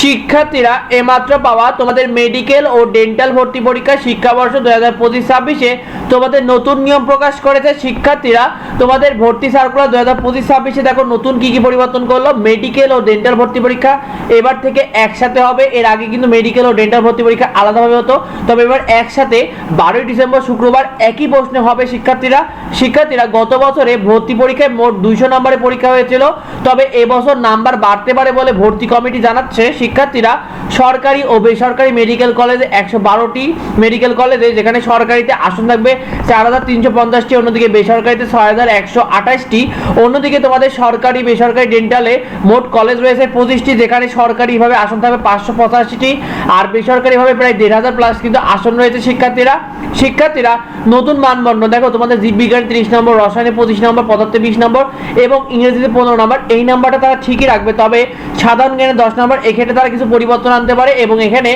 শিক্ষার্থীরা এমাত্র পাওয়া তোমাদের মেডিকেল ও ডেন্টাল ভর্তি পরীক্ষা শিক্ষাবর্ষ দু হাজার পঁচিশ ছাব্বিশে তোমাদের নতুন নিয়ম প্রকাশ করেছে শিক্ষার্থীরা। তোমাদের ভর্তি সার্কুলার দু হাজার পঁচিশ ছাব্বিশে দেখো নতুন কি কি পরিবর্তন করল? মেডিকেল ও ডেন্টাল ভর্তি পরীক্ষা এবার থেকে একসাথে হবে। এর আগে কিন্তু মেডিকেল ও ডেন্টাল ভর্তি পরীক্ষা আলাদাভাবে হতো। তবে এবার একসাথে বারোই ডিসেম্বর শুক্রবার একই প্রশ্নে হবে শিক্ষার্থীরা। শিক্ষার্থীরা গত বছরে ভর্তি পরীক্ষায় মোট দুইশো নম্বরে পরীক্ষা হয়েছিল। তবে এবছর নাম্বার বাড়তে পারে বলে ভর্তি কমিটি জানাচ্ছে শিক্ষার্থীরা সরকারি ও বেসরকারি মেডিকেল কলেজে একশো বারোটি মেডিকেল কলেজে যেখানে সরকারিতে আসন থাকবে চার হাজার তিনশো পঞ্চাশটি, অন্যদিকে বেসরকারিতে ছয় হাজার একশো আঠাশটি, অন্যদিকে তোমাদের সরকারি বেসরকারি ডেন্টালে মোট কলেজ রয়েছে পঁচিশটি, যেখানে সরকারিভাবে আসন থাকবে পাঁচশো পঁচাশিটি আর বেসরকারিভাবে প্রায় দেড় হাজার প্লাস কিন্তু আসন রয়েছে শিক্ষার্থীরা। শিক্ষার্থীরা নতুন মানদণ্ড, দেখো তোমাদের জীববিজ্ঞান তিরিশ নম্বর, রসায়নে পঁচিশ নম্বর, পদার্থে বিশ নম্বর এবং ইংরেজিতে পনেরো নম্বর, এই নাম্বারটা তারা ঠিকই রাখবে, তবে সাধারণ জ্ঞানে দশ নম্বর, এক্ষেত্রে তারা কিছু পরিবর্তন আনতে পারে এবং এখানে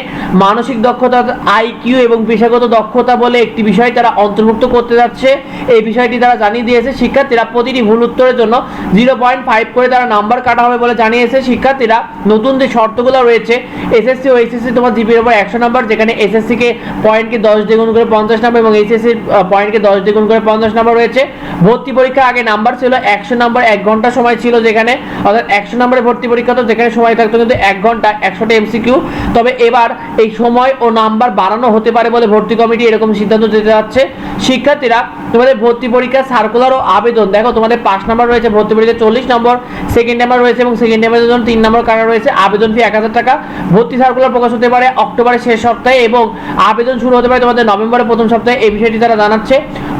মানসিক দক্ষতা আইকিউ এবং পেশাগত দক্ষতা বলে একটি বিষয় তারা অন্তর্ভুক্ত করতে যাচ্ছে। এই বিষয়টি তারা জানিয়ে দিয়েছে। শিক্ষার্থীরা প্রতিটি ভুল উত্তরের জন্য জিরো পয়েন্ট ফাইভ করে তারা নাম্বার কাটা হবে বলে জানিয়েছে। শিক্ষার্থীরা নতুন যে শর্তগুলো রয়েছে এসএসসি ও এইচএসসি তোমার জিপির উপর একশো নাম্বার, যেখানে এসএসসি কে পয়েন্টকে দশ দ্বিগুণ করে পঞ্চাশ নাম্বার এবং এইচএসসি পয়েন্টকে দশ দ্বিগুণ করে পঞ্চাশ নাম্বার রয়েছে। ভর্তি পরীক্ষা আগে নাম্বার ছিল, একশো নাম্বার এক ঘণ্টা সময় ছিল যেখানে। অর্থাৎ একশো নম্বরে ভর্তি পরীক্ষা তো যেখানে সময় থাকতো, কিন্তু এক ঘণ্টা একশোটা এমসিকিউ তবে এবার এই সময় ও নাম্বার বাড়ানো হতে পারে বলে ভর্তি কমিটি এরকম সিদ্ধান্ত দিতে যাচ্ছে। শিক্ষার্থীরা, তোমাদের ভর্তি পরীক্ষা সার্কুলার ও আবেদন। দেখো, তোমাদের পাঁচ নাম্বার রয়েছে, ভর্তি পরীক্ষা চল্লিশ নম্বর সেকেন্ড নাম্বার রয়েছে এবং সেকেন্ড নাম্বারের জন্য তিন নম্বর কারা রয়েছে? আবেদন ফি এক হাজার টাকা। ভর্তি সার্কুলার প্রকাশ হতে পারে অক্টোবরের শেষ সপ্তাহে এবং আবেদন শুরু হতে পারে তোমাদের নভেম্বরের প্রথম সপ্তাহে। এই বিষয়টি তারা জানাচ্ছে।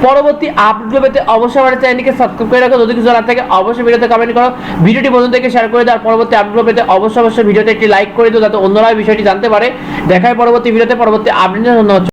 পরবর্তী আপডেট পেতে অবশ্যই আমাদের চ্যানেলকে সাবস্ক্রাইব করে রাখো। যদি কিছু জানার থাকে, অবশ্যই ভিডিওতে কমেন্ট করো। ভিডিওটি বন্ধুদেরকে শেয়ার করে দাও। পরবর্তী আপডেট পেতে অবশ্যই অবশ্যই ভিডিওতে একটি লাইক করে দিও, যাতে অন্যরা বিষয়টি জানতে পারে। দেখায় পরবর্তী ভিডিওতে পরবর্তী আপডেট ধন্যবাদ